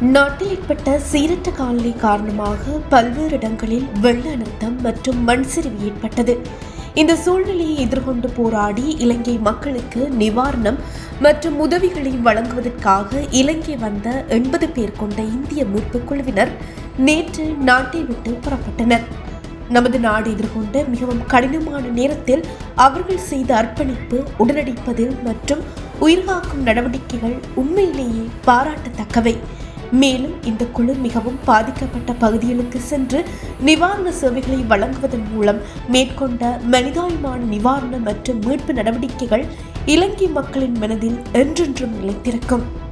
நாட்டில் ஏற்பட்ட சீரற்ற காலநிலை காரணமாக பல்வேறு இடங்களில் வெள்ள அனர்த்தம் மற்றும் மண் சரிவு ஏற்பட்டது. இந்த சூழ்நிலையை எதிர்கொண்டு போராடி இலங்கை மக்களுக்கு நிவாரணம் மற்றும் உதவிகளை வழங்குவதற்காக இலங்கை வந்த எண்பது பேர் கொண்ட இந்திய மீட்புக் குழுவினர் நேற்று நாட்டை விட்டு புறப்பட்டனர். நமது நாடு எதிர்கொண்ட மிகவும் கடினமான நேரத்தில் அவர்கள் செய்த அர்ப்பணிப்பு உடனடிப்பதில் மற்றும் உயிர்காக்கும் நடவடிக்கைகள் உண்மையிலேயே பாராட்டத்தக்கவை. மேலும் இந்த குழு மிகவும் பாதிக்கப்பட்ட பகுதிகளுக்கு சென்று நிவாரண சேவைகளை வழங்குவதன் மூலம் மேற்கொண்ட மனிதாயமான நிவாரண மற்றும் மீட்பு நடவடிக்கைகள் இலங்கை மக்களின் மனதில் என்றென்றும் நிலைத்திருக்கும்.